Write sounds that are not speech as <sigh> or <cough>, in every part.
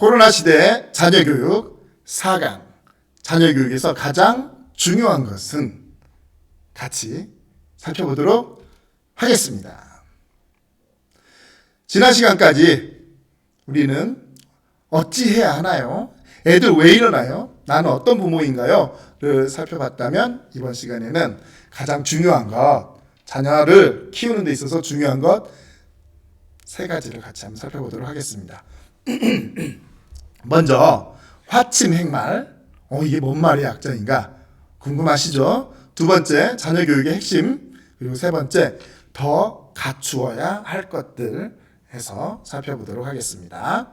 코로나 시대 자녀 교육 4강. 자녀 교육에서 가장 중요한 것은 같이 살펴보도록 하겠습니다. 지난 시간까지 우리는 어찌 해야 하나요? 애들 왜 이러나요? 나는 어떤 부모인가요? 를 살펴봤다면 이번 시간에는 가장 중요한 것, 자녀를 키우는 데 있어서 중요한 것 세 가지를 같이 한번 살펴보도록 하겠습니다. <clears throat> 먼저 화침 행말. 어 이게 뭔 말의 약자인가? 궁금하시죠? 두 번째 자녀 교육의 핵심 그리고 세 번째 더 갖추어야 할 것들 해서 살펴보도록 하겠습니다.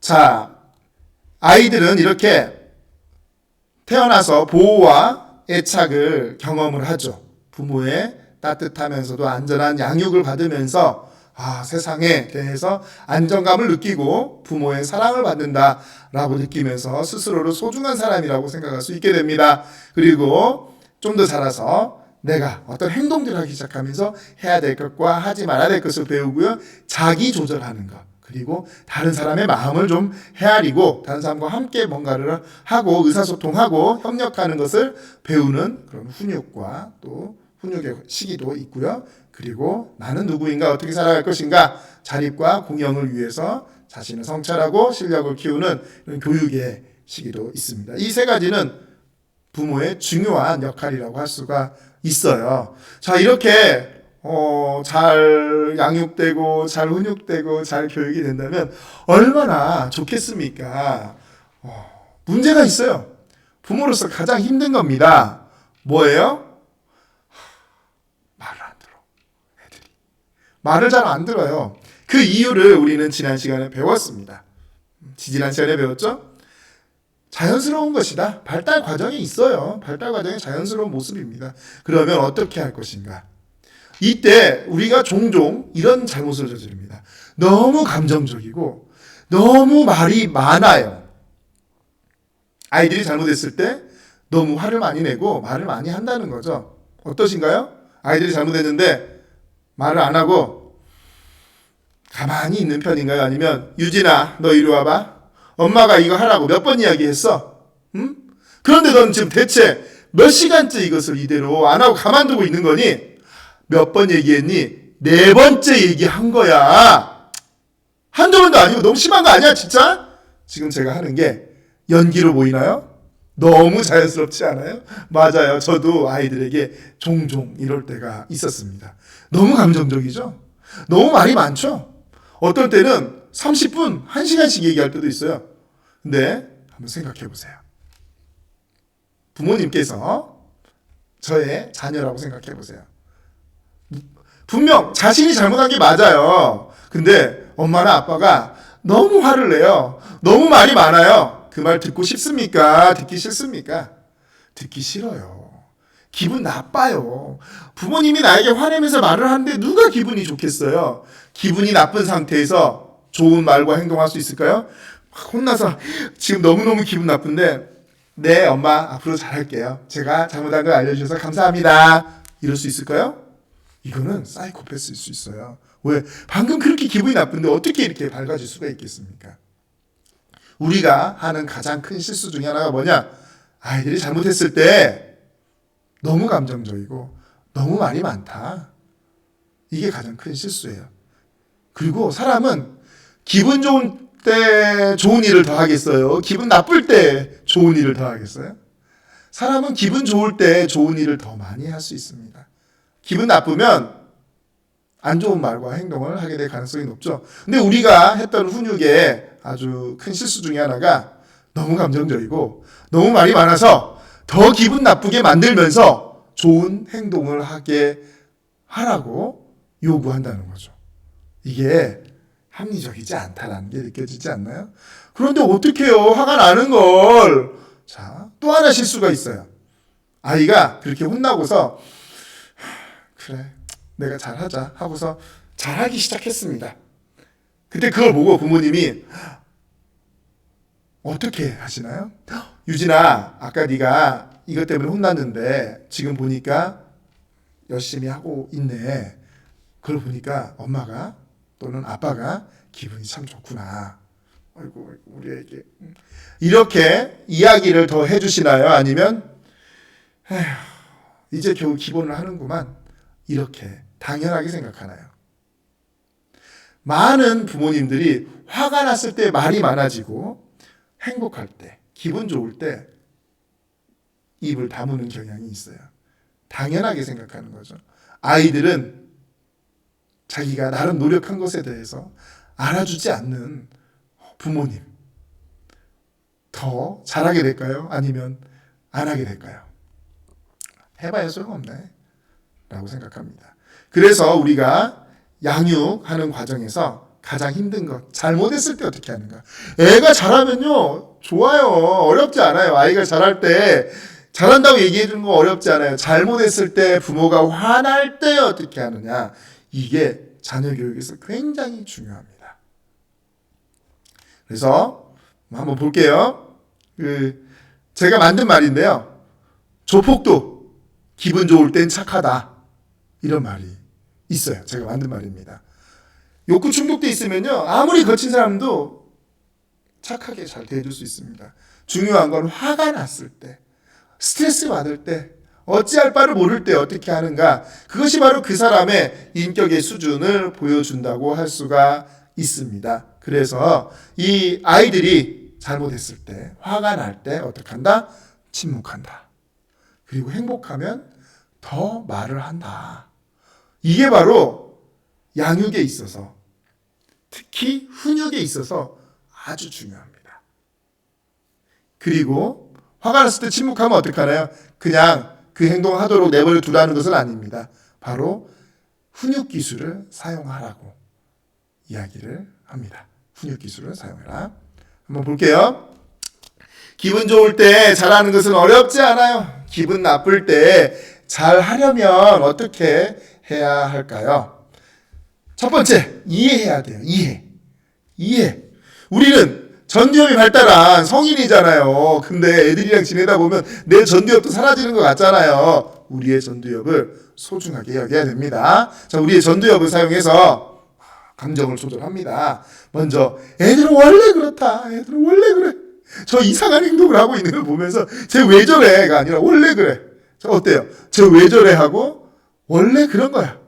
자, 아이들은 이렇게 태어나서 보호와 애착을 경험을 하죠. 부모의 따뜻하면서도 안전한 양육을 받으면서 아, 세상에 대해서 안정감을 느끼고 부모의 사랑을 받는다라고 느끼면서 스스로를 소중한 사람이라고 생각할 수 있게 됩니다. 그리고 좀 더 자라서 내가 어떤 행동들을 하기 시작하면서 해야 될 것과 하지 말아야 될 것을 배우고요. 자기 조절하는 것. 그리고 다른 사람의 마음을 좀 헤아리고 다른 사람과 함께 뭔가를 하고 의사소통하고 협력하는 것을 배우는 그런 훈육과 또 훈육의 시기도 있고요. 그리고 나는 누구인가 어떻게 살아갈 것인가 자립과 공영을 위해서 자신을 성찰하고 실력을 키우는 교육의 시기도 있습니다. 이 세 가지는 부모의 중요한 역할이라고 할 수가 있어요. 자, 이렇게 어, 잘 양육되고 잘 훈육되고 잘 교육이 된다면 얼마나 좋겠습니까? 어, 문제가 있어요. 부모로서 가장 힘든 겁니다. 뭐예요? 말을 안 들어. 애들이. 말을 잘 안 들어요. 그 이유를 우리는 지난 시간에 배웠습니다. 지난 시간에 배웠죠? 자연스러운 것이다. 발달 과정이 있어요. 발달 과정이 자연스러운 모습입니다. 그러면 어떻게 할 것인가? 이때 우리가 종종 이런 잘못을 저지릅니다. 너무 감정적이고 너무 말이 많아요. 아이들이 잘못했을 때 너무 화를 많이 내고 말을 많이 한다는 거죠. 어떠신가요? 아이들이 잘못했는데 말을 안 하고 가만히 있는 편인가요? 아니면 유진아 너 이리 와봐. 엄마가 이거 하라고 몇 번 이야기했어. 응? 그런데 넌 지금 대체 몇 시간째 이것을 이대로 안 하고 가만두고 있는 거니? 몇 번 얘기했니? 네 번째 얘기한 거야. 한두 번도 아니고 너무 심한 거 아니야, 진짜? 지금 제가 하는 게 연기로 보이나요? 너무 자연스럽지 않아요? 맞아요. 저도 아이들에게 종종 이럴 때가 있었습니다. 너무 감정적이죠? 너무 말이 많죠? 어떨 때는 30분, 1시간씩 얘기할 때도 있어요. 근데 한번 생각해 보세요. 부모님께서 저의 자녀라고 생각해 보세요. 분명 자신이 잘못한 게 맞아요. 근데 엄마나 아빠가 너무 화를 내요. 너무 말이 많아요. 그 말 듣고 싶습니까? 듣기 싫습니까? 듣기 싫어요. 기분 나빠요. 부모님이 나에게 화내면서 말을 하는데 누가 기분이 좋겠어요? 기분이 나쁜 상태에서 좋은 말과 행동할 수 있을까요? 혼나서 지금 너무너무 기분 나쁜데 네 엄마 앞으로 잘할게요. 제가 잘못한 걸 알려주셔서 감사합니다. 이럴 수 있을까요? 이거는 사이코패스일 수 있어요. 왜? 방금 그렇게 기분이 나쁜데 어떻게 이렇게 밝아질 수가 있겠습니까? 우리가 하는 가장 큰 실수 중에 하나가 뭐냐? 아이들이 잘못했을 때 너무 감정적이고 너무 말이 많다. 이게 가장 큰 실수예요. 그리고 사람은 기분 좋은 때 좋은 일을 더 하겠어요? 기분 나쁠 때 좋은 일을 더 하겠어요? 사람은 기분 좋을 때 좋은 일을 더 많이 할 수 있습니다. 기분 나쁘면 안 좋은 말과 행동을 하게 될 가능성이 높죠. 근데 우리가 했던 훈육의 아주 큰 실수 중에 하나가 너무 감정적이고 너무 말이 많아서 더 기분 나쁘게 만들면서 좋은 행동을 하게 하라고 요구한다는 거죠. 이게 합리적이지 않다라는 게 느껴지지 않나요? 그런데 어떻게 해요? 화가 나는 걸. 자, 또 하나 실수가 있어요. 아이가 그렇게 혼나고서 그래, 내가 잘하자 하고서 잘하기 시작했습니다. 그때 그걸 보고 부모님이 어떻게 하시나요? 유진아, 아까 네가 이것 때문에 혼났는데 지금 보니까 열심히 하고 있네. 그걸 보니까 엄마가 또는 아빠가 기분이 참 좋구나. 아이고 우리 애기 음. 이렇게 이야기를 더 해주시나요? 아니면 에휴, 이제 겨우 기본을 하는구만 이렇게 당연하게 생각하나요? 많은 부모님들이 화가 났을 때 말이 많아지고 행복할 때 기분 좋을 때 입을 다무는 경향이 있어요. 당연하게 생각하는 거죠. 아이들은 자기가 나름 노력한 것에 대해서 알아주지 않는 부모님 더 잘하게 될까요? 아니면 안 하게 될까요? 해봐야 소용없네 라고 생각합니다. 그래서 우리가 양육하는 과정에서 가장 힘든 것 잘못했을 때 어떻게 하는가 애가 잘하면요 좋아요. 어렵지 않아요. 아이가 잘할 때 잘한다고 얘기해 주는 거 어렵지 않아요. 잘못했을 때 부모가 화날 때 어떻게 하느냐. 이게 자녀 교육에서 굉장히 중요합니다. 그래서 한번 볼게요. 그 제가 만든 말인데요. 조폭도 기분 좋을 땐 착하다. 이런 말이 있어요. 제가 만든 말입니다 욕구 충족돼 있으면요 아무리 거친 사람도 착하게 잘 대해줄 수 있습니다. 중요한 건 화가 났을 때, 스트레스 받을 때, 어찌할 바를 모를 때 어떻게 하는가 그것이 바로 그 사람의 인격의 수준을 보여준다고 할 수가 있습니다. 그래서 이 아이들이 잘못했을 때, 화가 날 때 어떻게 한다? 침묵한다. 그리고 행복하면 더 말을 한다. 이게 바로 양육에 있어서 특히 훈육에 있어서 아주 중요합니다. 그리고 화가 났을 때 침묵하면 어떡하나요? 그냥 그 행동을 하도록 내버려 두라는 것은 아닙니다. 바로 훈육 기술을 사용하라고 이야기를 합니다. 훈육 기술을 사용해라. 한번 볼게요. 기분 좋을 때 잘하는 것은 어렵지 않아요. 기분 나쁠 때 잘하려면 어떻게 해야 할까요? 첫 번째, 이해해야 돼요. 이해. 이해. 우리는 전두엽이 발달한 성인이잖아요. 근데 애들이랑 지내다 보면 내 전두엽도 사라지는 것 같잖아요. 우리의 전두엽을 소중하게 여겨야 됩니다. 자, 우리의 전두엽을 사용해서 감정을 조절합니다. 먼저, 애들은 원래 그렇다. 애들은 원래 그래. 저 이상한 행동을 하고 있는 걸 보면서 쟤 왜 저래가 아니라 원래 그래. 자, 어때요? 쟤 왜 저래 하고 원래 그런 거야.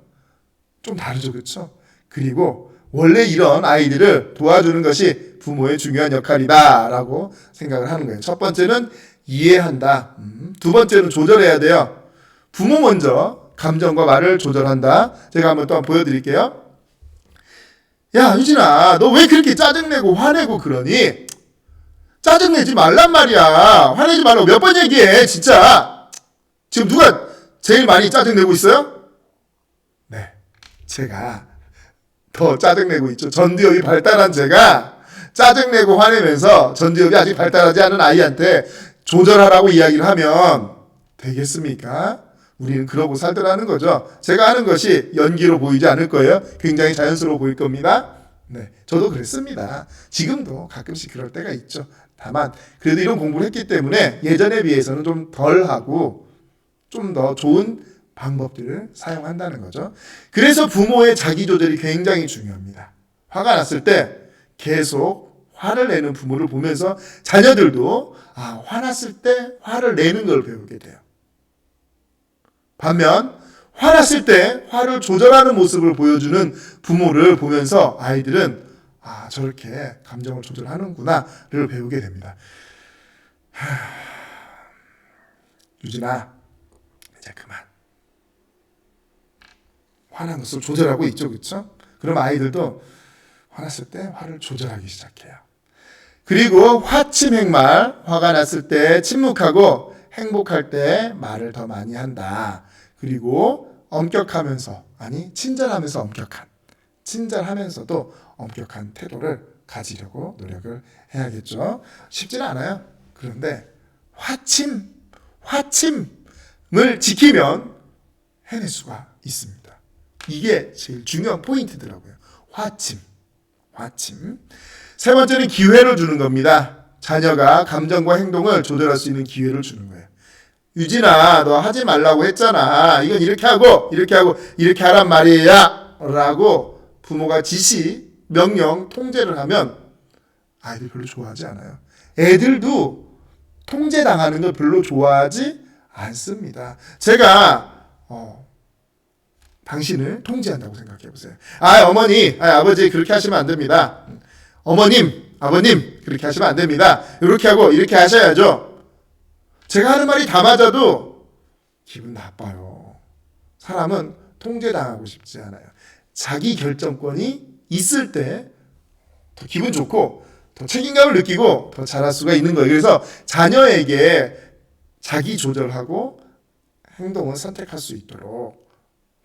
좀 다르죠. 그렇죠? 그리고 원래 이런 아이들을 도와주는 것이 부모의 중요한 역할이다라고 생각을 하는 거예요. 첫 번째는 이해한다. 음, 두 번째는 조절해야 돼요. 부모 먼저 감정과 말을 조절한다. 제가 한번 또 보여드릴게요. 야, 유진아, 너 왜 그렇게 짜증내고 화내고 그러니? 짜증내지 말란 말이야. 화내지 말라고 몇 번 얘기해, 진짜. 지금 누가 제일 많이 짜증내고 있어요? 네. 제가 더 짜증내고 있죠. 전두엽이 발달한 제가 짜증내고 화내면서 전두엽이 아직 발달하지 않은 아이한테 조절하라고 이야기를 하면 되겠습니까? 우리는 그러고 살더라는 거죠. 제가 하는 것이 연기로 보이지 않을 거예요. 굉장히 자연스러워 보일 겁니다. 네. 저도 그랬습니다. 지금도 가끔씩 그럴 때가 있죠. 다만, 그래도 이런 공부를 했기 때문에 예전에 비해서는 좀 덜 하고 좀 더 좋은 방법들을 사용한다는 거죠. 그래서 부모의 자기 조절이 굉장히 중요합니다. 화가 났을 때 계속 화를 내는 부모를 보면서 자녀들도 아, 화났을 때 화를 내는 걸 배우게 돼요. 반면 화났을 때 화를 조절하는 모습을 보여주는 부모를 보면서 아이들은 아, 저렇게 감정을 조절하는구나를 배우게 됩니다. 하... 유진아, 이제 그만. 화난 것을 조절하고 있죠, 그렇죠? 그럼 아이들도 화났을 때 화를 조절하기 시작해요. 그리고 화침행말, 화가 났을 때 침묵하고 행복할 때 말을 더 많이 한다. 그리고 엄격하면서 아니 친절하면서 엄격한 친절하면서도 엄격한 태도를 가지려고 노력을 해야겠죠. 쉽지는 않아요. 그런데 화침 화침을 지키면 해낼 수가 있습니다. 이게 제일 중요한 포인트더라고요. 화침. 화침. 세 번째는 기회를 주는 겁니다. 자녀가 감정과 행동을 조절할 수 있는 기회를 주는 거예요. 유진아, 너 하지 말라고 했잖아. 이건 이렇게 하고, 이렇게 하고, 이렇게 하란 말이야. 라고 부모가 지시, 명령, 통제를 하면 아이들 별로 좋아하지 않아요. 애들도 통제당하는 걸 별로 좋아하지 않습니다. 제가 어, 당신을 통제한다고 생각해 보세요. 아 어머니, 아, 아버지 그렇게 하시면 안 됩니다. 어머님, 아버님 그렇게 하시면 안 됩니다. 이렇게 하고 이렇게 하셔야죠. 제가 하는 말이 다 맞아도 기분 나빠요. 사람은 통제당하고 싶지 않아요. 자기 결정권이 있을 때 더 기분 좋고 더 책임감을 느끼고 더 잘할 수가 있는 거예요. 그래서 자녀에게 자기 조절하고 행동을 선택할 수 있도록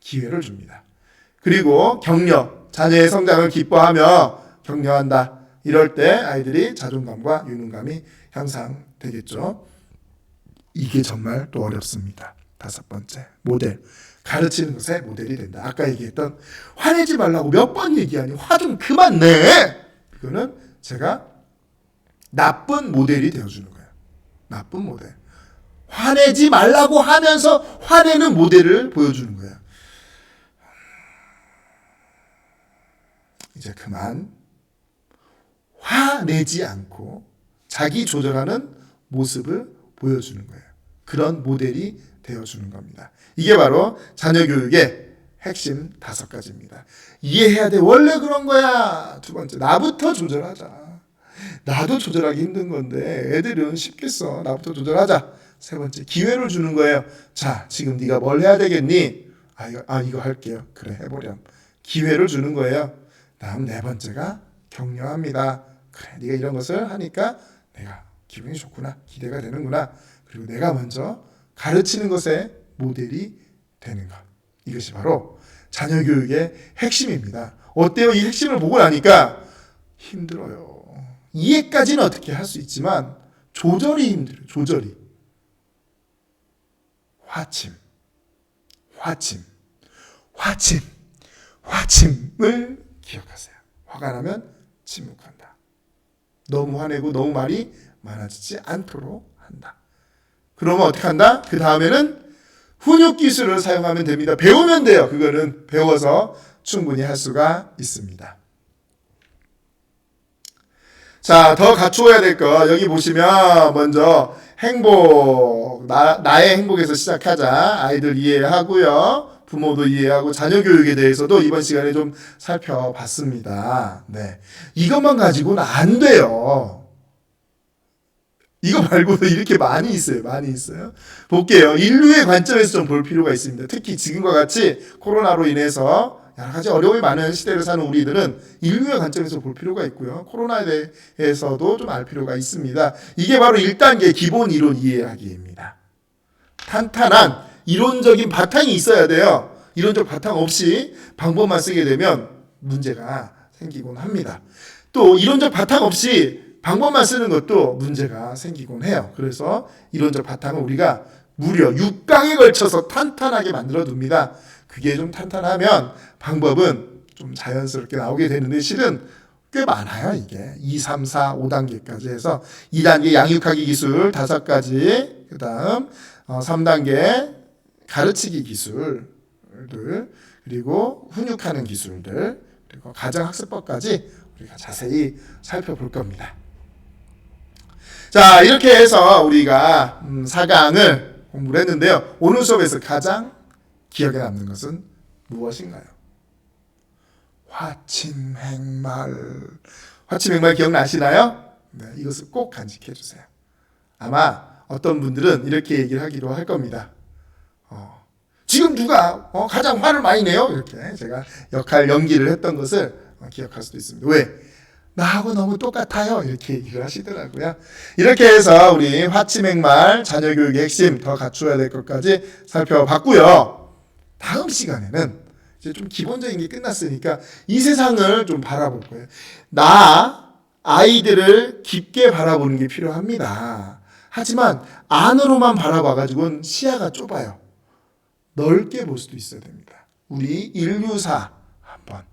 기회를 줍니다. 그리고 격려, 자녀의 성장을 기뻐하며 격려한다. 이럴 때 아이들이 자존감과 유능감이 향상되겠죠. 이게 정말 또 어렵습니다. 다섯 번째, 모델. 가르치는 것에 모델이 된다. 아까 얘기했던 화내지 말라고 몇 번 얘기하니 화 좀 그만 내. 이거는 제가 나쁜 모델이 되어주는 거예요. 나쁜 모델. 화내지 말라고 하면서 화내는 모델을 보여주는 거예 이제 그만 화내지 않고 자기 조절하는 모습을 보여주는 거예요. 그런 모델이 되어주는 겁니다. 이게 바로 자녀 교육의 핵심 다섯 가지입니다. 이해해야 돼. 원래 그런 거야. 두 번째, 나부터 조절하자. 나도 조절하기 힘든 건데 애들은 쉽겠어. 나부터 조절하자. 세 번째, 기회를 주는 거예요. 자, 지금 네가 뭘 해야 되겠니? 아, 이거, 아, 이거 할게요. 그래, 해보렴. 기회를 주는 거예요. 다음 네 번째가 격려합니다. 그래, 네가 이런 것을 하니까 내가 기분이 좋구나, 기대가 되는구나. 그리고 내가 먼저 가르치는 것에 모델이 되는 것. 이것이 바로 자녀 교육의 핵심입니다. 어때요? 이 핵심을 보고 나니까 힘들어요. 이해까지는 어떻게 할 수 있지만 조절이 힘들어요. 조절이. 화침, 화침, 화침, 화침을 기억하세요. 화가 나면 침묵한다. 너무 화내고 너무 말이 많아지지 않도록 한다. 그러면 어떻게 한다? 그 다음에는 훈육 기술을 사용하면 됩니다. 배우면 돼요. 그거는 배워서 충분히 할 수가 있습니다. 자, 더 갖추어야 될 거. 여기 보시면 먼저 행복, 나, 나의 행복에서 시작하자. 아이들 이해하고요. 부모도 이해하고 자녀 교육에 대해서도 이번 시간에 좀 살펴봤습니다. 네. 이것만 가지고는 안 돼요. 이거 말고도 이렇게 많이 있어요. 많이 있어요. 볼게요. 인류의 관점에서 좀 볼 필요가 있습니다. 특히 지금과 같이 코로나로 인해서 여러 가지 어려움이 많은 시대를 사는 우리들은 인류의 관점에서 볼 필요가 있고요. 코로나에 대해서도 좀 알 필요가 있습니다. 이게 바로 1단계 기본 이론 이해하기입니다. 탄탄한 이론적인 바탕이 있어야 돼요. 이론적 바탕 없이 방법만 쓰게 되면 문제가 생기곤 합니다. 또 이론적 바탕 없이 방법만 쓰는 것도 문제가 생기곤 해요. 그래서 이론적 바탕을 우리가 무려 6강에 걸쳐서 탄탄하게 만들어 둡니다. 그게 좀 탄탄하면 방법은 좀 자연스럽게 나오게 되는데 실은 꽤 많아요, 이게. 2, 3, 4, 5단계까지 해서 2단계 양육하기 기술 5가지, 그 다음 3단계 가르치기 기술들, 그리고 훈육하는 기술들, 그리고 가정 학습법까지 우리가 자세히 살펴볼 겁니다. 자, 이렇게 해서 우리가 4강을 공부를 했는데요. 오늘 수업에서 가장 기억에 남는 것은 무엇인가요? 화침행말. 화침행말 기억나시나요? 네, 이것을 꼭 간직해 주세요. 아마 어떤 분들은 이렇게 얘기를 하기로 할 겁니다. 어, 지금 누가 어, 가장 화를 많이 내요? 이렇게 제가 역할 연기를 했던 것을 어, 기억할 수도 있습니다. 왜? 나하고 너무 똑같아요. 이렇게 얘기를 하시더라고요. 이렇게 해서 우리 화침행말 자녀 교육의 핵심 더 갖추어야 될 것까지 살펴봤고요. 다음 시간에는 이제 좀 기본적인 게 끝났으니까 이 세상을 좀 바라볼 거예요. 나 아이들을 깊게 바라보는 게 필요합니다. 하지만 안으로만 바라봐가지고는 시야가 좁아요. 넓게 볼 수도 있어야 됩니다. 우리 인류사 한번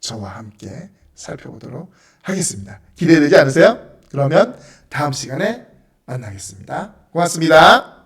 저와 함께 살펴보도록 하겠습니다. 기대되지 않으세요? 그러면 다음 시간에 만나겠습니다. 고맙습니다.